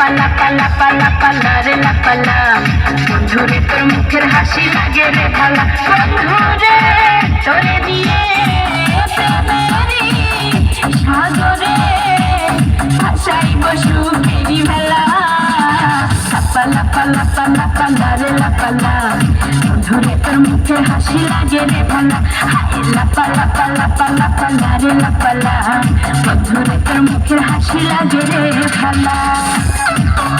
লাপালা পালা পালা পালা রে লাপালা বন্ধুরে তোর মুখের হাসি লাগে রে ভালা। বন্ধুরে তোরে দিয়ে সাগরে ভাসাইব সুখেরি ভেলা লাপালা পালা পালা পালা রে লাপালা বন্ধুরে তোর মুখের হাসি লাগে রে ভালা। হায় লাপালা পালা পালা পালা রে লাপালা বন্ধুরে তোর মুখের হাসি লাগে রে ভালা। Uh-uh.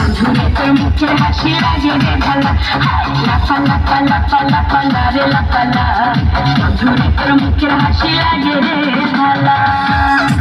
বইসা মধুর গান শুনাইব বন্ধুরে তোরে নিয়ে প্রেমেরই সাগরে ভাসাইব সুখেরি ভেলা লাপালা পালা পালা পালা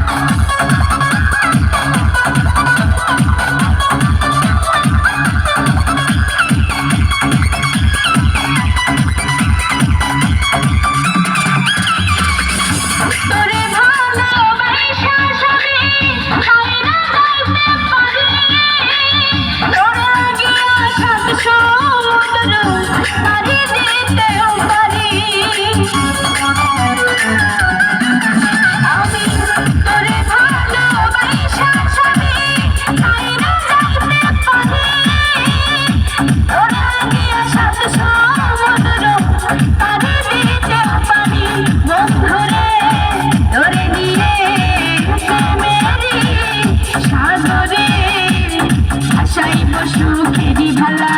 সুখেরি ভালা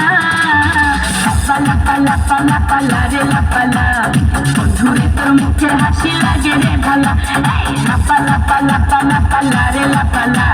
পালা পালা পালা পালা রে লাপালা বন্ধুরে, তোর মুখে হাসি লাগে রে ভালা। পালা পালা পালা পালা রে লাপালা